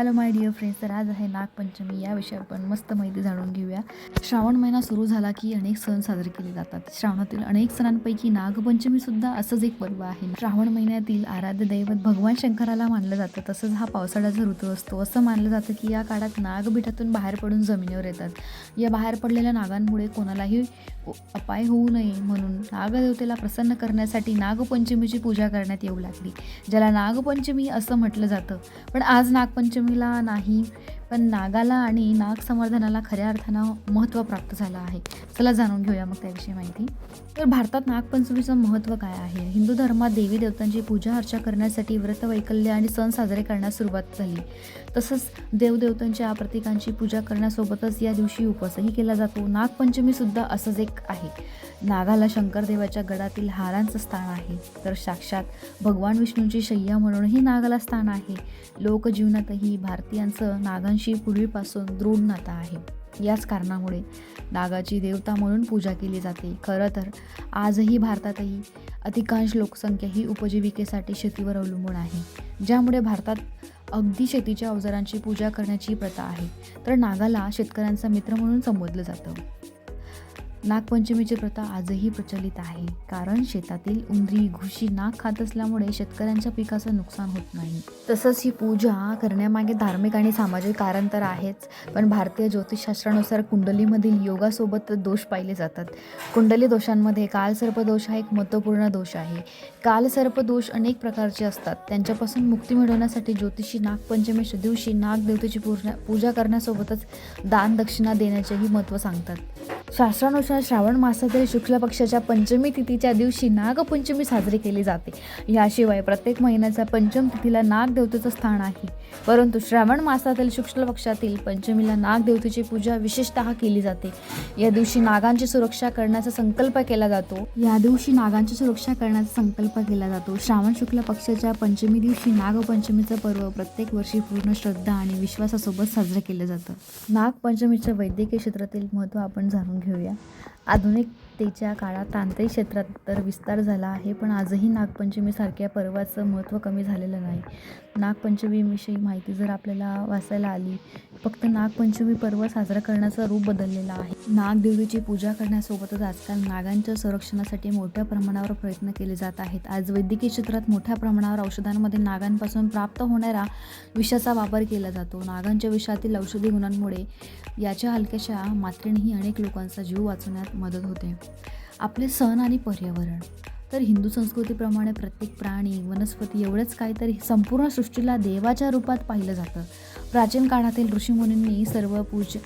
Hello my dear friends तर आज आहे नागपंचमी. या विषयावर आपण मस्त माहिती जाणून घेऊया. श्रावण महिना सुरू झाला की अनेक सण साजरे केले जातात. श्रावणातील अनेक सणांपैकी नागपंचमीसुद्धा असंच एक पर्व आहे. श्रावण महिन्यातील आराध्य दैवत भगवान शंकराला मानलं जातं. तसंच हा पावसाळ्याचा ऋतू असतो. असं मानलं जातं की या काळात नागबिठातून बाहेर पडून जमिनीवर येतात. या बाहेर पडलेल्या नागांमुळे कोणालाही अपाय होऊ नये म्हणून नागदेवतेला प्रसन्न करण्यासाठी नागपंचमीची पूजा करण्यात येऊ लागली. ज्याला नागपंचमी असं म्हटलं जातं. पण आज नागपंचमी नागपंचमीला नाही. पण नागाला आणि नाग संवर्धनाला खऱ्या अर्थानं महत्त्व प्राप्त झालं आहे. चला जाणून घेऊया मग त्याविषयी माहिती. तर भारतात नागपंचमीचं महत्त्व काय आहे? हिंदू धर्मात देवी देवतांची पूजा अर्चा करण्यासाठी व्रत वैकल्य आणि सण साजरे करण्यास सुरुवात झाली. तसंच देवदेवतांच्या प्रतीकांची पूजा करण्यासोबतच या दिवशी उपवासही केला जातो. नागपंचमीसुद्धा असंच एक आहे. नागाला शंकरदेवाच्या गडातील हारांचं स्थान आहे. तर साक्षात भगवान विष्णूंची शय्या म्हणूनही नागाला स्थान आहे. लोकजीवनातही भारतीयांचं नागांशी पूर्वीपासून दृढ नाता आहे. याच कारणामुळे नागाची देवता म्हणून पूजा केली जाते. खरं तर आजही भारतातही अधिकांश लोकसंख्या ही उपजीविकेसाठी शेतीवर अवलंबून आहे. ज्यामुळे भारतात अगदी शेतीच्या अवजारांची पूजा करण्याची प्रथा आहे. तर नागाला शेतकऱ्यांचा मित्र म्हणून संबोधलं जातं. नागपंचमीची प्रथा आजही प्रचलित आहे. कारण शेतातील उंदरी घुशी नाग खात असल्यामुळे शेतकऱ्यांच्या पिकाचं नुकसान होत नाही. तसंच ही पूजा करण्यामागे धार्मिक आणि सामाजिक कारण तर आहेच. पण भारतीय ज्योतिषशास्त्रानुसार कुंडलीमधील योगासोबत दोष पाहिले जातात. कुंडली दोषांमध्ये कालसर्प दोष हा एक महत्त्वपूर्ण दोष आहे. कालसर्प दोष अनेक प्रकारचे असतात. त्यांच्यापासून मुक्ती मिळवण्यासाठी ज्योतिषी नागपंचमीच्या दिवशी नागदेवतेची पूजा पूजा करण्यासोबतच दान दक्षिणा देण्याचेही महत्त्व सांगतात. शास्त्रानुसार श्रावण मासातील शुक्ल पक्षाच्या पंचमी तिथीच्या दिवशी नागपंचमी साजरी केली जाते. याशिवाय प्रत्येक महिन्याच्या पंचम तिथीला नागदेवतेचं स्थान आहे. परंतु श्रावण मासातील शुक्ल पक्षातील पंचमीला नागदेवतेची पूजा विशेषतः केली जाते. या दिवशी नागांची सुरक्षा करण्याचा संकल्प केला जातो. या दिवशी नागांची सुरक्षा करण्याचा संकल्प केला जातो. श्रावण शुक्ल पक्षाच्या पंचमी दिवशी नागपंचमीचं पर्व प्रत्येक वर्षी पूर्ण श्रद्धा आणि विश्वासासोबत साजरं केलं जातं. नागपंचमीच्या वैद्यकीय क्षेत्रातील महत्त्व आपण जाणून घेऊया. आधुनिक आधुनिकतेच्या काळात तांत्रिक क्षेत्रात तर विस्तार झाला आहे पण आजही नागपंचमीसारख्या पर्वाचं महत्त्व कमी झालेलं नाही. नागपंचमीविषयी माहिती जर आपल्याला वाचायला आली फक्त नागपंचमी पर्व साजरा करण्याचं रूप बदललेलं आहे. नागदेवीची पूजा करण्यासोबतच आजकाल नागांच्या संरक्षणासाठी मोठ्या प्रमाणावर प्रयत्न केले जात आहेत. आज वैद्यकीय क्षेत्रात मोठ्या प्रमाणावर औषधांमध्ये नागांपासून प्राप्त होणाऱ्या विषाचा वापर केला जातो. नागांच्या विषातील औषधी गुणांमुळे याच्या हलक्याशा मात्रेनेही अनेक लोकांचा जीव वाचवण्यात मदत होते. आपले सण आणि पर्यावरण. तर हिंदू संस्कृतीप्रमाणे प्रत्येक प्राणी वनस्पती एवढंच काय तर संपूर्ण सृष्टीला देवाच्या रूपात पाहिलं जातं. प्राचीन काळातील ऋषीमुनींनी सर्व पूज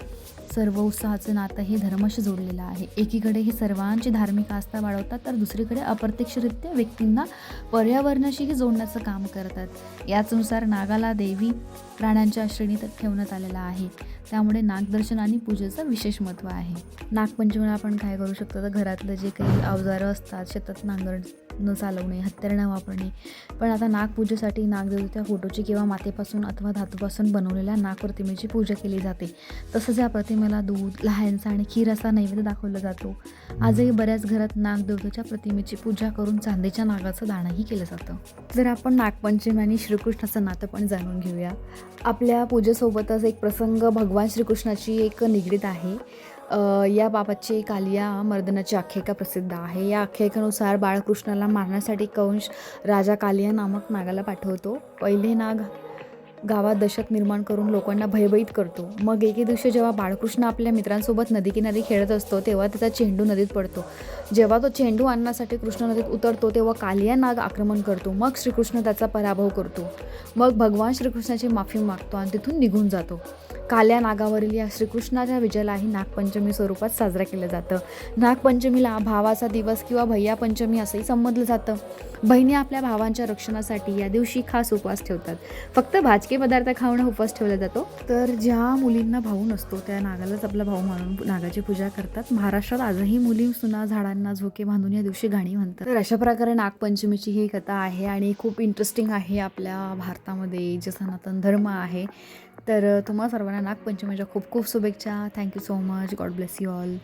सर्व उत्साहाचं नातं हे धर्माशी जोडलेलं आहे. एकीकडे हे सर्वांची धार्मिक आस्था वाढवतात तर दुसरीकडे अप्रत्यक्षरित्या व्यक्तींना पर्यावरणाशीही जोडण्याचं काम करतात. याचनुसार नागाला देवी प्राण्यांच्या श्रेणीत ठेवण्यात आलेला आहे. त्यामुळे नागदर्शन आणि पूजेचं विशेष महत्त्व आहे. नागपंचमीला आपण काय करू शकतो? तर घरातलं जे काही अवजारं असतात शेतात नांगर न चालवणे हत्यार न वापरणे. पण आता नागपूजेसाठी नागदेवतेच्या फोटोची किंवा मातेपासून अथवा धातूपासून बनवलेल्या नागप्रतिमेची पूजा केली जाते. तसंच या लक्ष्मीला दूध लहानचा आणि खीर असा नैवेद्य दाखवला जातो. आजही बऱ्याच घरात नागदेवतेच्या प्रतिमेची पूजा करून चांदीच्या नागाचं दाणंही केलं जातं. जर आपण नागपंचमी आणि श्रीकृष्णाचं नातं पण जाणून घेऊया. आपल्या पूजेसोबतच एक प्रसंग भगवान श्रीकृष्णाची एक निगडीत आहे. या बाबाची कालिया मर्दनाची आख्यायिका प्रसिद्ध आहे. या आख्यायिकेनुसार बाळकृष्णाला मारण्यासाठी कंश राजा कालिया नामक नागाला पाठवतो. पहिले नाग गावात दशक निर्माण करून लोकांना भयभीत करतो. मग एके दिवशी जेव्हा बाळकृष्ण आपल्या मित्रांसोबत नदीकिनारी खेळत असतो तेव्हा त्याचा चेंडू नदीत पडतो. जेव्हा तो चेंडू आणण्यासाठी कृष्ण नदीत उतरतो तेव्हा कालिया नाग आक्रमण करतो. मग श्रीकृष्ण त्याचा पराभव करतो. मग भगवान श्रीकृष्णाची माफी मागतो आणि तिथून निघून जातो. काल्या नागावरील या श्रीकृष्णाच्या विजयालाही नागपंचमी स्वरूपात साजरा केलं जातं. नागपंचमीला भावाचा दिवस किंवा भैया पंचमी असंही संबोधलं जातं. बहिणी आपल्या भावांच्या रक्षणासाठी या दिवशी खास उपवास ठेवतात. फक्त भाजके पदार्थ खाऊन उपवास ठेवला जातो. तर ज्या मुलींना भाऊ नसतो त्या नागालाच आपला भाऊ मानून नागाची पूजा करतात. महाराष्ट्रात आजही मुली सुना मुलांना झोके बांधून या दिवशी गाणी म्हणतात. तर अशा प्रकारे नागपंचमीची ही कथा आहे आणि खूप इंटरेस्टिंग आहे आपल्या भारतामध्ये जे सनातन धर्म आहे. तर तुम्हा सर्वांना नागपंचमीच्या खूप खूप शुभेच्छा. Thank you so much God bless you all